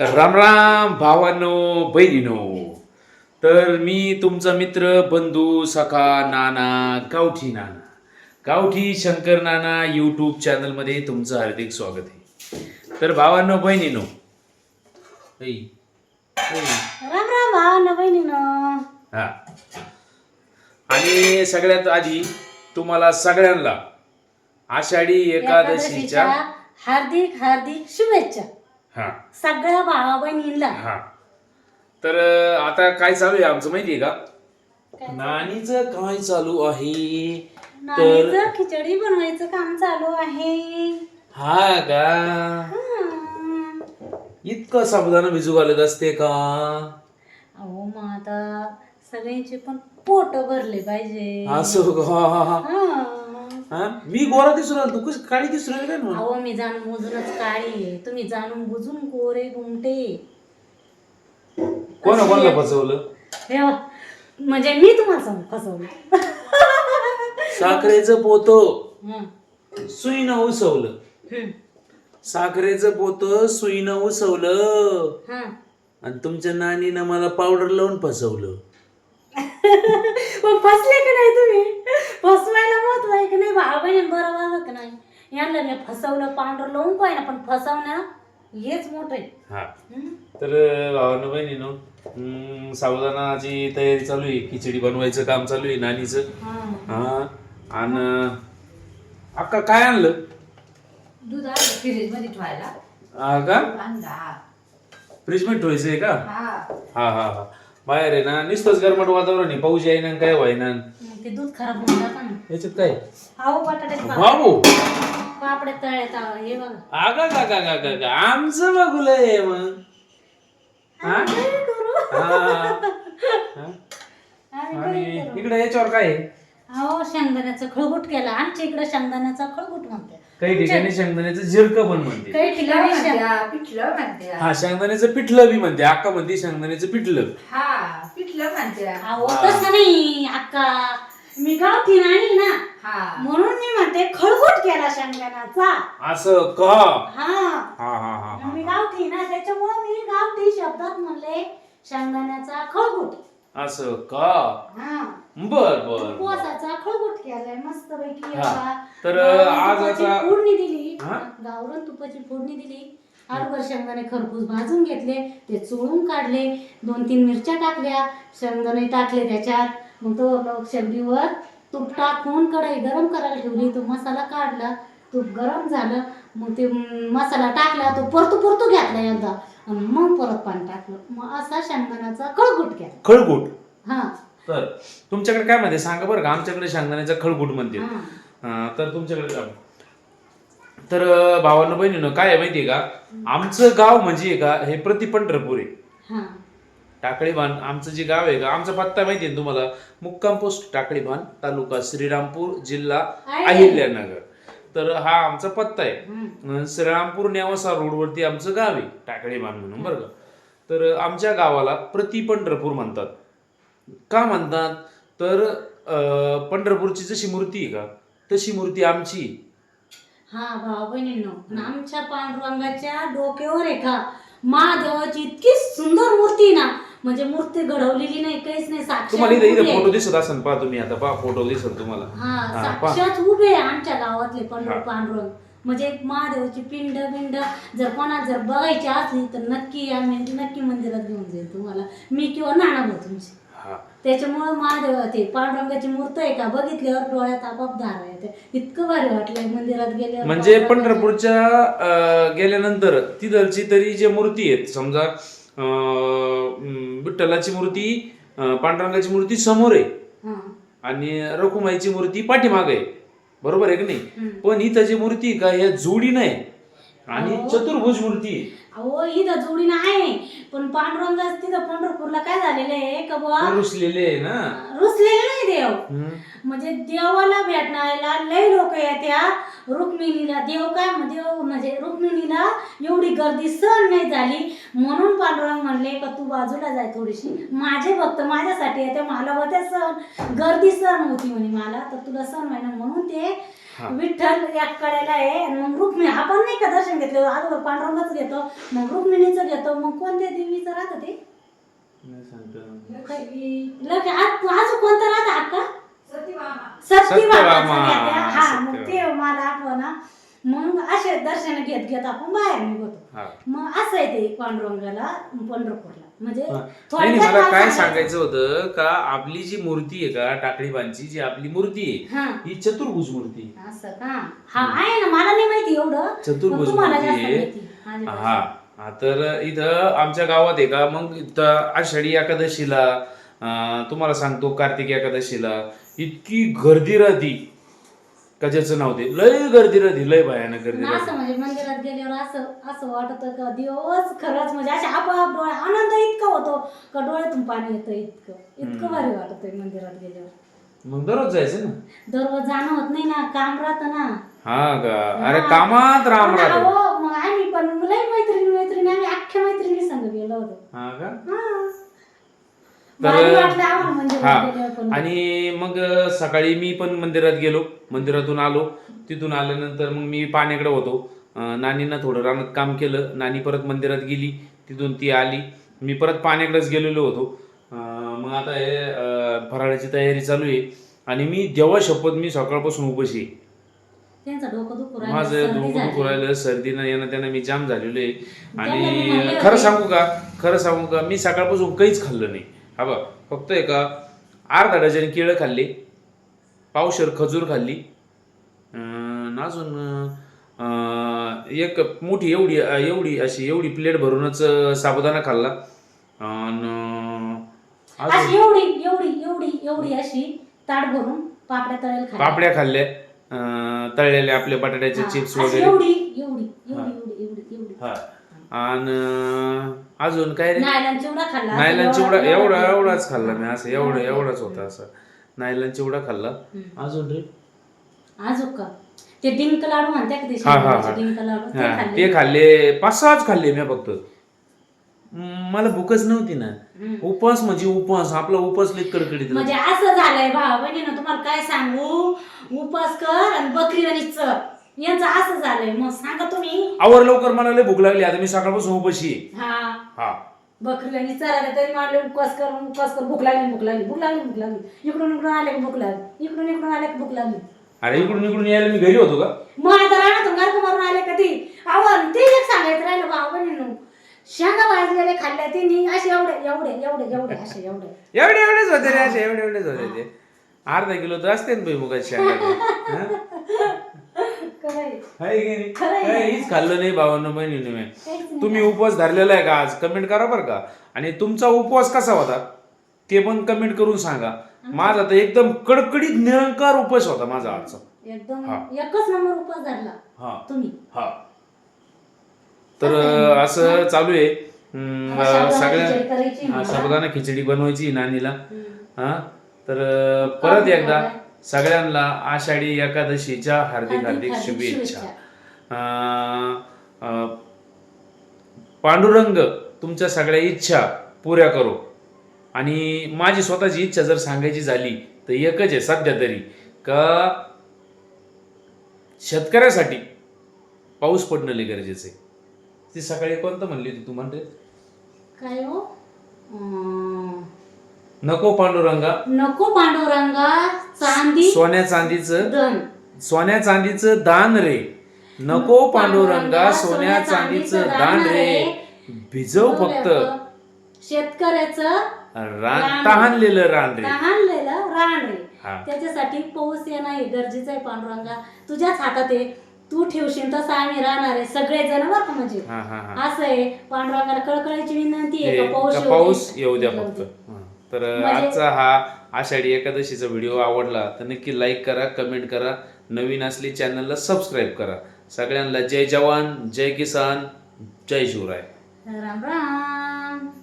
राम राम भावांनो बहिणीनो. तर मी तुमचा मित्र बंधू सखा नाना गावठी नाना. गावठी शंकर नाना यूट्यूब चॅनलमध्ये तुमचं हार्दिक स्वागत आहे. तर भावांनो बहिणीनो. राम राम भावानं बहिणीनं. हा. आणि सगळ्यात आधी तुम्हाला सगळ्यांना आषाढी एकादशीच्या हार्दिक हार्दिक शुभेच्छा. हा. सगळ्या भावा बहिणींना हा. तर आता काय चालू आहे आमचं माहितीये का? नानीचं काय चालू आहे? नानीचं खिचडी बनवायचं काम चालू आहे. हा का? हं. इतकं साबुदाणा भिजू घालत असते का? अहो मग आता सगळ्यांचे पण पोट भरले पाहिजे. असं का? हं. हा? मी गोरा दिसून राहिलो तू कशी काळी दिसून राहिली काय म्हणून? अहो मी जाणून बुजूनच काळी आहे तुम्ही जाणून बुजून गोरे गुमटे कोणा कोणाला फसवलं हे म्हणजे मी तुम्हाला सांगू फसवलं साखरेचं पोत हं. सुईनं उसवलं हं. साखरेचं पोत सुईनं उसवलं हं. आणि तुमच्या नानीनं मला पावडर लावून फसवलं पण फसले का नाही तुम्ही? फसवायला महत्त्व आहे की नाही भाऊ बहीण बरोबर का नाही? यांना मी फसवलं पांढरं लावून पाहिजे पण फसवणं हेच मोठं आहे. हा? तर भावानं बहिणीनं साबुदाणाची तयारी चालू आहे. खिचडी बनवायचं काम चालू आहे नानीचं. हं. आणि अक्का काय आणलं? दूध आणलं फ्रीजमध्ये ठेवायला. हा का. फ्रीजमध्ये ठेवायचंय का? हा. हा हा हा. बाहेर आहे ना नुसतंच गरमट वातावरण आहे पाऊस आहे ना काय व्हाय ना मग ते दूध खराब होऊन जातं ना. याच्यात काय? अहो बटाट्याचे पाप- बाबू! पापडे तळ्यात आव- हे बघा. आगा का का का का का आमचं बघुल आहे मग. हा? हा. हा? आणि? इकडे याच्यावर काय आहे? अहो शेंगदाण्याचा खळगुट केला. आमच्या इकडे शेंगदाण्याचा खळगुट म्हणते. काही ठिकाणी शेंगदाण्याचं जिरकं पण म्हणते. काही पिठलं ठिकाणी शेंग- म्हणत्या पिठलं म्हणत्या हा शेंगदाण्याचं पिठलं बी म्हणते. अक्का म्हणते शेंगदाण्याचं पिठलं. हा पिठलं म्हणत्या अहो तसं नाही अक्का. मी गावठी नाही ना. हा. म्हणून मी म्हणते खळगुट केला शेंगदाण्याचा. असं का? हा. हा हा हा हा मी गावठी ना त्याच्यामुळे मी गावठी शब्दात म्हणले शेंगदाण्याचा खळगुट असं का? हा. बर बर उपवासाचा खळगुट केलाय मस्त पैकी हा. तर, आज आता- फोडणी दिली. हा? गावरण तुपाची फोडणी दिली. हरभर शेंगदाणे खरपूस भाजून घेतले ते चोळून काढले दोन तीन मिरच्या टाकल्या शेंगदाणे टाकले त्याच्यात. मग तो शेगडीवर तूप टाकून कढई गरम करायला ठेवली. तो मसाला काढला तूप गरम झालं. मग ते म, मसाला टाकला तो परतू परतू घेतला एकदा. आणि मग परत पाणी टाकलं. मग असा शेंगदाण्याचा खळगुट केला. खळगुट? हा. तर तुमच्याकडे काय म्हणते? सांगा बरं का आमच्याकडे शेंगदाण्याचा खळगुट म्हणते. हा. तर तुमच्याकडे काय? तर भावांनो बहिणीनं काय आहे माहितीये का? आमचं गाव म्हणजे आहे का हे प्रति पंढरपूर आहे. हा. टाकळीबान आमचं जे गाव आहे का आमचा पत्ता माहिती आहे ना तुम्हाला? मुक्काम पोस्ट टाकळीबान तालुका श्रीरामपूर जिल्हा. अहिल्यानगर. तर हा आमचा पत्ता आहे. श्रीरामपूर नेवासा रोडवरती आमचं गाव आहे. टाकळीबान म्हणून बरं का? तर आमच्या गावाला प्रति पंढरपूर म्हणतात. का म्हणतात? तर पंढरपूरची जशी मूर्ती आहे का? तशी मूर्ती आमची. हा भाऊ बहिणींनो आमच्या पांडुरंगाच्या डोक्यावर आहे का? महादेवाची इतकी सुंदर मूर्ती ना म्हणजे मूर्ती घडवलेली नाही काहीच नाही. साक्षात तुम्हाला इथे इथे. फोटो दिसत असेल पहा तुम्ही आता पहा फोटो दिसत तुम्हाला. हा हा, पहा. साक्षात उभे आहे आमच्या गावातले पंढर हा. पांडुरंग म्हणजे महादेवाची पिंड बिंड जर कोणा जर बघायची असली तर नक्की आम्ही नक्की मंदिरात घेऊन जाईल तुम्हाला. मी किंवा नाना भाऊ तुमची. हा. त्याच्यामुळं महादेव ते पांडुरंगाची मूर्त आहे का? बघितल्यावर डोळ्यात आपाप धार येते. इतकं भारी वाटलंय मंदिरात गेल्यावर. म्हणजे पंढरपूरच्या अं, गेल्यानंतर तिथलची तरी जे मूर्ती आहेत समजा विठ्ठलाची मूर्ती पांडुरंगाची मूर्ती समोर आहे. आणि रखुमाईची मूर्ती पाठीमागे आहे बरोबर आहे की नाही. पण इथं जी मूर्ती आहे का या जोडी नाही आणि. चतुर्भुज मूर्ती आहे. अहो इथं जोडी आहे पण पांडुरंग तिथं पंढरपूरला काय झालेलं आहे का बुवा रुसलेले आहे ना रुसलेले नाही देव. म्हणजे देवाला भेटणाऱ्याला लय लोक येत्या रुक्मिणीला देव काय देव म्हणजे रुक्मिणीला एवढी गर्दी सहन नाही झाली. म्हणून पांडुरंग म्हणले का तू बाजूला जाय थोडीशी. माझे भक्त माझ्यासाठी येते मला होते सहन गर्दी सहन होती म्हणे मला. तर तुला सहन व्हायना. म्हणून ते हा. विठ्ठल एक कडेला आहे. आणि मग रुक्मिणी आपण नाही का दर्शन घेतलं? अगोदर पांडुरंगाचं घेतो मग रुक्मिणीचं घेतो मग कोणत्या देवीचं राहतं ते? आज कोणतं राहतं अक्का? सतीमामा. सत्यभामाचं सत्यभामा, घेत्या. हा मग सत्यभामा. ते मला आठवना मग असे दर्शन घेत घेत आपण बाहेर निघतो. हा. मग असं आहे ते पांडुरंगाला पंढरपूरला. म्हणजे. नाही नाही, थोडक्यात मला काय सांगायचं- होतं का आपली जी मूर्ती आहे का टाकळीबांची जी आपली मूर्ती आहे हा. ही चतुर्भुज मूर्ती आहे. असं का? हा आहे ना मला नाही माहिती एवढं. चतुर्भुज तुम्हाला मूर्ती जास्त आहे. माहिती. माझ्यापेक्षा. हा. हा तर इथं आमच्या गावात आहे का? मग इथं आषाढी एकादशीला अं, तुम्हाला सांगतो कार्तिक एकादशीला इतकी गर्दी राहती. का ज्याचं नाव ते लय गर्दी राहती लय भयानक गर्दी आणि असं राहती. म्हणजे मंदिरात गेल्यावर असं असं वाटत का दिवस खरंच म्हणजे असे आपोआप डोळे आनंद इतका होतो का डोळ्यातून पाणी येतं इतकं. इतकं. भारी वाटत मंदिरात गेल्यावर. मग दररोज जायचं ना? दररोज जाणं होत नाही ना काम राहतं ना. हा का? अरे हा. कामात राम पण राहतो. अहो, मग आम्ही पण लई मैत्रिणी मैत्रिणी आम्ही अख्ख्या मैत्रिणी संग गेलो होतो. हा का? हा. तर- भारी वाटलं आम्हाला मंदिरात हा. आणि मग सकाळी मी पण मंदिरात गेलो. मंदिरातून आलो. तिथून आल्यानंतर मग मी पाण्याकडे होतो. नानीनं थोडं रानात काम केलं. नानी परत मंदिरात गेली. तिथून ती आली. मी परत पाण्याकडेच गेलेलो होतो. मग आता हे फराळाची तयारी चालू आहे. आणि मी देवा शपथ मी सकाळपासून उपाशी आहे. डोकं दुखू माझं सर्दी डोकं. दुखू राहिलं. सर्दीनं येणं त्यानं मी जाम झालेलो आहे. आणि खरं. सांगू का? खरं सांगू का? मी सकाळपासून काहीच खाल्लं नाही. हा बघ फक्त एका अर्धा डझन केळं खाल्ले पावशर खजूर खाल्ली. अजून एक मोठी एवढी एवढी अशी एवढी प्लेट भरूनच साबुदाणा खाल्ला. अशी एवढी एवढी एवढी एवढी अशी ताट भरून पापड्या तळेल खायला. पापड्या खाल्ल्या. तळलेल्या आपल्या बटाट्याचे चिप्स वगैरे. एवढी एवढी. एवढी एवढी एवढी. हा. आणि अजून काय रे? नायलॉन चिवडा खाल्ला. असं नायलन एवढा- चिवडा एवढा एवढा- एवढाच खाल्ला मी असं एवढं एवढा- एवढाच होता असं. नायलन चिवडा खाल्ला. अजून रे? अजून का? ते डिंक लाडू म्हणते का ते हा, हा, शेंगदाण्याचे हा. डिंक लाडू ते हा, खाल्ले. ते खाल्ले. पाच सहाच खाल्ले मी फक्त. मला भूकच नव्हती ना. हम्म. उपवास म्हणजे उपवास. आपला उपवास लई कडकडीत म्हणजे असं झालंय भाव बहिणीनं तुम्हाला काय सांगू? उपास कर आणि बकरी आणि चर यांचं असं झालंय मग सांगा तुम्ही. आवर लवकर लई भूक लागली आता मी सकाळपासून उपाशी आहे. हा. हा. बकरी आणि चरायला तरी मारले उपवास कर उपवास कर. भूक लागली भूक लागली भूक लागली भूक लागली. इकडून इकडून आले की भूक लागली? इकडून इकडून आले की भूक लागली? अरे इकडून इकडून यायला मी घरी होतो का? मग आता राहणार गारक मारून आले कधी आव्हान ते एक सांगायचं राहिलं भाऊ बहिणीनं. शेंगा भाजलेले खाल्ल्या तिने असे एवढे एवढे एवढे एवढे असे एवढे. एवढे एवढेच होते रे असे एवढे एवढेच होते ते. अर्धा किलो तर असते ना भुईमुगाची शेंगा. हाय की नाही? खाल्लं नाही भावांनो बहिणीने. तुम्ही उपवास धरलेला आहे का आज? कमेंट करा बरं का. आणि तुमचा उपवास कसा होता? ते पण कमेंट करून सांगा. माझा तर एकदम कडकडीत निरंकार उपवास होता माझा आजचा. एकदम हा. एकच नंबर उपवास धरला. हा. तुम्ही? हा. तर अं, असं चालू आहे. हम्म, साबुदाणा सगळ्या खिचडी करायची हा, मला. साबुदाणा खिचडी बनवायची नानीला. हम्म. हा. तर अं, परत एकदा. सगळ्यांना आषाढी एकादशीच्या हार्दिक हार्दिक शुभेच्छा. पांडुरंग तुमच्या सगळ्या इच्छा पुऱ्या करो. आणि माझी स्वतःची इच्छा जर सांगायची झाली तर एकच आहे सध्या तरी का शेतकऱ्यासाठी पाऊस पडणं लय गरजेचं आहे. ती सकाळी कोणतं म्हणली होती तू म्हणते काय हो? नको पांडुरंगा. नको पांडुरंगा चांदी सोन्या चांदीचं धन. सोन्या चांदीचं दान रे. नको पांडुरंगा सोन्या चांदीचं दान रे. भिजव फक्त. शेतकऱ्याचं रान तहानलेलं रान रे. तहानलेलं रान रे. हा. त्याच्यासाठी पाऊस येणं हे गरजेचं आहे पांडुरंगा. तुझ्याच हातात आहे. तू ठेवशील तसं आम्ही राहणार आहे सगळे जण बरं का म्हणजे. हा हा हा. असं आहे. पांडुरंगाला कळकळायची विनंती आहे हे का पाऊस का पाऊस. येऊ द्या फक्त. हा. तर म्हणजे- आजचा हा आषाढी एकादशीचा व्हिडिओ आवडला तर नक्की लाईक करा कमेंट करा. नवीन असली चॅनलला सबस्क्राईब करा. सगळ्यांना जय जवान जय किसान जय शिवराय. राम राम.